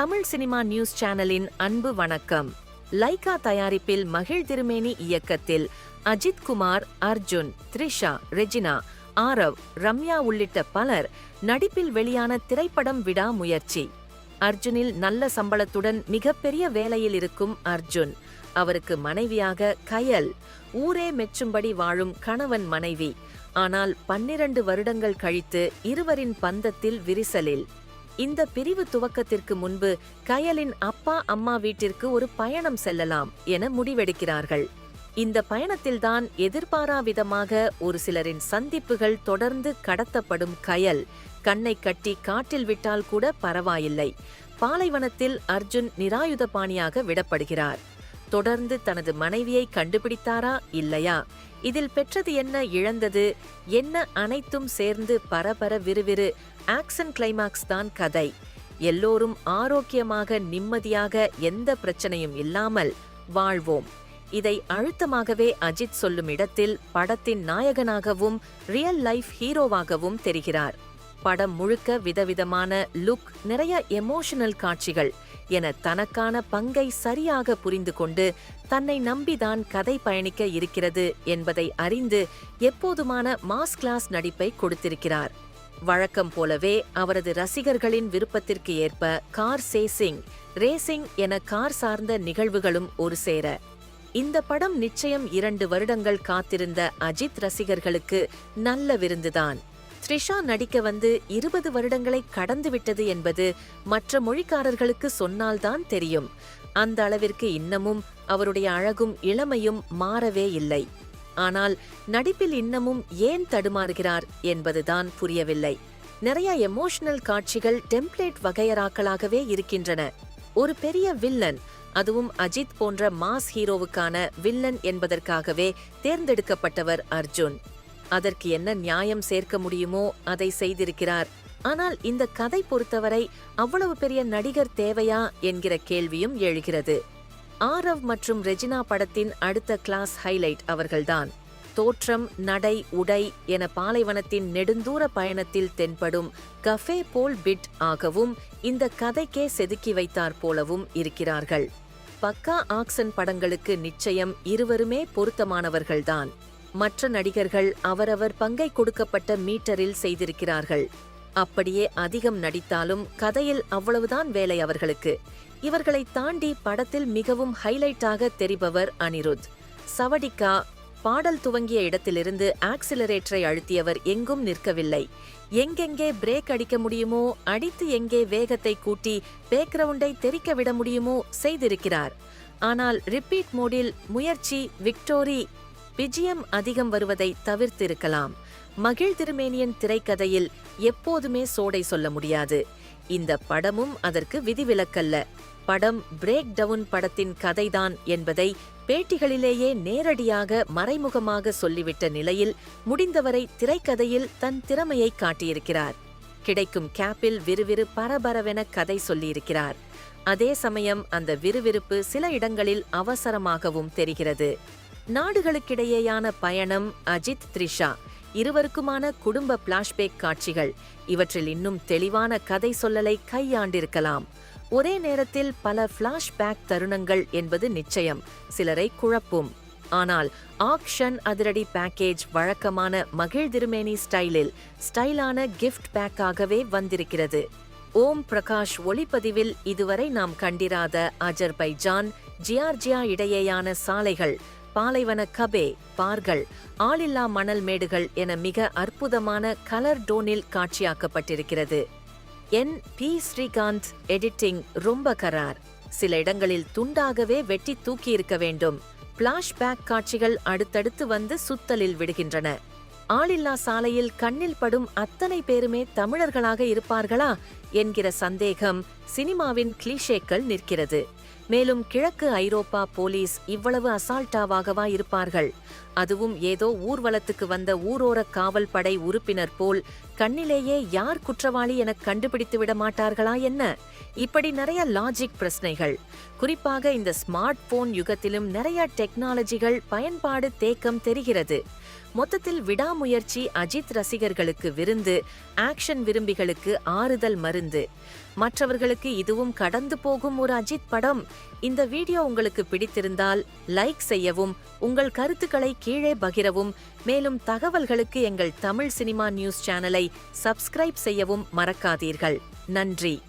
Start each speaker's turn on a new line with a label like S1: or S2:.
S1: Tamil cinema news சேனலின் அன்பு வணக்கம். லைகா தயாரிப்பில் மகிழ் திருமேனி இயக்கத்தில் அஜித் குமார் அர்ஜுன் த்ரிஷா ரெஜினா ஆரவ் ரம்யா உள்ளிட்ட பலர் நடிப்பில் வெளியான திரைப்படம் விடாமுயற்சி. அர்ஜுனில் நல்ல சம்பளத்துடன் மிகப்பெரிய வேலையில் இருக்கும் அர்ஜுன் அவருக்கு மனைவியாக கயல் ஊரே மெச்சும்படி வாழும் கணவன் மனைவி. ஆனால் பன்னிரண்டு வருடங்கள் கழித்து இருவரின் பந்தத்தில் விரிசலில். இந்த பிரிவு துவக்கத்திற்கு முன்பு கயலின் அப்பா அம்மா வீட்டிற்கு ஒரு பயணம் செல்லலாம் என முடிவெடுக்கிறார்கள். இந்த பயணத்தில்தான் எதிர்பாராவிதமாக ஒரு சிலரின் சந்திப்புகள் தொடர்ந்து கடத்தப்படும் கயல் கண்ணை கட்டி காட்டில் விட்டால் கூட பரவாயில்லை. பாலைவனத்தில் அர்ஜுன் நிராயுதபாணியாக விடப்படுகிறார். தொடர்ந்து தனது மனைவியை கண்டுபிடித்தாரா இல்லையா? இதில் பெற்றது என்ன இழந்தது என்ன அனைத்தும் சேர்ந்து பரபர விறுவிறு ஆக்சன் கிளைமாக்ஸ் தான் கதை. எல்லோரும் ஆரோக்கியமாக நிம்மதியாக எந்த பிரச்சனையும் இல்லாமல் வாழ்வோம். இதை அழுத்தமாகவே அஜித் சொல்லும் இடத்தில் படத்தின் நாயகனாகவும் ரியல் லைஃப் ஹீரோவாகவும் தெரிகிறார். படம் முழுக்க விதவிதமான லுக் நிறைய எமோஷனல் காட்சிகள். என தனக்கான பங்கை சரியாக புரிந்து கொண்டு தன்னை நம்பிதான் கதை பயணிக்க இருக்கிறது என்பதை அறிந்து எப்போதுமான மாஸ் கிளாஸ் நடிப்பை கொடுத்திருக்கிறார். வழக்கம் போலவே அவரது ரசிகர்களின் விருப்பத்திற்கு ஏற்ப கார் சேசிங் ரேசிங் என கார் சார்ந்த நிகழ்வுகளும் ஒரு சேர. இந்த படம் நிச்சயம் இரண்டு வருடங்கள் காத்திருந்த அஜித் ரசிகர்களுக்கு நல்ல விருந்துதான். த்ரிஷா நடிக்க வந்து இருபது வருடங்களை கடந்துவிட்டது என்பது மற்ற மொழிக்காரர்களுக்கு சொன்னால்தான் தெரியும். அந்த அளவிற்கு இன்னமும் அவருடைய அழகும் இளமையும் மாறவே இல்லை. ஆனால் நடிப்பில் இன்னமும் ஏன் தடுமாறுகிறார் என்பதுதான் புரியவில்லை. நிறைய எமோஷனல் காட்சிகள் டெம்ப்ளேட் வகையராக்களாகவே இருக்கின்றன. ஒரு பெரிய வில்லன் அதுவும் அஜித் போன்ற மாஸ் ஹீரோவுக்கான வில்லன் என்பதற்காகவே தேர்ந்தெடுக்கப்பட்டவர் அர்ஜுன். அதற்கு என்ன நியாயம் சேர்க்க முடியுமோ அதை செய்திருக்கிறார். ஆனால் இந்த கதை பொறுத்தவரை அவ்வளவு பெரிய நடிகர் தேவையா என்கிற கேள்வியும் எழுகிறது. ஆரவ் மற்றும் ரெஜினா படத்தின் அடுத்த கிளாஸ் ஹைலைட் அவர்கள்தான். தோற்றம் நடை உடை என பாலைவனத்தின் நெடுந்தூர பயணத்தில் தென்படும் கஃபே போல் பிட் ஆகவும் இந்த கதைக்கே செதுக்கி வைத்தார் போலவும் இருக்கிறார்கள். பக்கா ஆக்சன் படங்களுக்கு நிச்சயம் இருவருமே பொருத்தமானவர்கள்தான். மற்ற நடிகர்கள் அவரவர் பங்கை கொடுக்கப்பட்ட மீட்டரில் செய்திருக்கிறார்கள். அப்படியே அதிகம் நடித்தாலும் கதையில் அவ்வளவுதான் வேலை அவர்களுக்கு. இவர்களை தாண்டி படத்தில் மிகவும் ஹைலைட்டாக தெரிபவர் அனிருத். சவடிக்கா பாடல் துவங்கிய இடத்திலிருந்து ஆக்சிலரேட்டரை அழுத்தியவர் எங்கும் நிற்கவில்லை. எங்கெங்கே பிரேக் அடிக்க முடியுமோ அடித்து எங்கே வேகத்தை கூட்டி பேக்ரவுண்டை தெரிக்க விட முடியுமோ செய்திருக்கிறார். ஆனால் ரிப்பீட் மோடில் முயற்சி விக்டோரி விஜயம் அதிகம் வருவதை தவிர்த்திருக்கலாம். மகிழ் திருமேனியன் திரைக்கதையில் எப்போதுமே சோடை சொல்ல முடியாது. இந்த படமும் அதற்கு விதிவிலக்கல்ல. படம் பிரேக் டவுன் படத்தின் கதைதான் என்பதை பேட்டிகளிலேயே நேரடியாக மறைமுகமாக சொல்லிவிட்ட நிலையில் முடிந்தவரை திரைக்கதையில் தன் திறமையை காட்டியிருக்கிறார். கிடைக்கும் கேப்பில் விறுவிறு பரபரவென கதை சொல்லியிருக்கிறார். அதே சமயம் அந்த விறுவிறுப்பு சில இடங்களில் அவசரமாகவும் தெரிகிறது. நாடுகளுக்கிடையேயான பயணம் அஜித் த்ரிஷா. இருவருக்குமான குடும்ப பிளாஷ்பேக் காட்சிகள். இவற்றில் இன்னும் தெளிவான கதை சொல்லலை கையாண்டிருக்கலாம். ஒரே நேரத்தில் பல பிளாஷ்பேக் தருணங்கள் என்பது நிச்சயம். சிலரை குழப்பும். ஆனால் ஆக்ஷன் அதிரடி பேக்கேஜ் வழக்கமான மகிழ் திருமேனி ஸ்டைலில் ஸ்டைலான கிஃப்ட் பேக்காகவே வந்திருக்கிறது. ஓம் பிரகாஷ் ஒளிப்பதிவில் இதுவரை நாம் கண்டிராத அஜர்பைஜான் ஜியார்ஜியா இடையேயான சாலைகள் பாலைவன கபே பார்கள் ஆளில்லா மணல் மேடுகள் என மிக அற்புதமான கலர் டோனில் காட்சியாக்கப்பட்டிருக்கிறது. N P. ஸ்ரீகாந்த் எடிட்டிங் ரொம்ப கரார். சில இடங்களில் துண்டாகவே வெட்டி தூக்கியிருக்க வேண்டும். பிளாஷ்பேக் காட்சிகள் அடுத்தடுத்து வந்து சுத்தலில் விடுகின்றன. ஆளில்லா சாலையில் கண்ணில் படும் அத்தனை பேருமே தமிழர்களாக இருப்பார்களா என்கிற சந்தேகம் சினிமாவின் கிளிஷேக்கள் நிற்கிறது. மேலும் கிழக்கு ஐரோப்பா போலீஸ் இவ்வளவு அசால்ட்டாவாகவா இருப்பார்கள்? அதுவும் ஏதோ ஊர்வலத்துக்கு வந்த ஊரோர காவல் படை உறுப்பினர் போல் கண்ணிலேயே யார் குற்றவாளி என கண்டுபிடித்து விட மாட்டார்களா என்ன? இப்படி நிறைய லாஜிக் பிரச்சனைகள். குறிப்பாக இந்த ஸ்மார்ட் போன் யுகத்திலும் நிறைய டெக்னாலஜிகள் பயன்பாடு தேக்கம் தெரிகிறது. மொத்தத்தில் விடாமுயற்சி அஜித் ரசிகர்களுக்கு விருந்து ஆக்ஷன் விரும்பிகளுக்கு ஆறுதல் மருந்து. மற்றவர்களுக்கு இதுவும் கடந்து போகும் ஒரு அஜித் படம். இந்த வீடியோ உங்களுக்கு பிடித்திருந்தால் லைக் செய்யவும் உங்கள் கருத்துக்களை கீழே பகிரவும். மேலும் தகவல்களுக்கு எங்கள் தமிழ் சினிமா நியூஸ் சேனலை சப்ஸ்கிரைப் செய்யவும் மறக்காதீர்கள். நன்றி.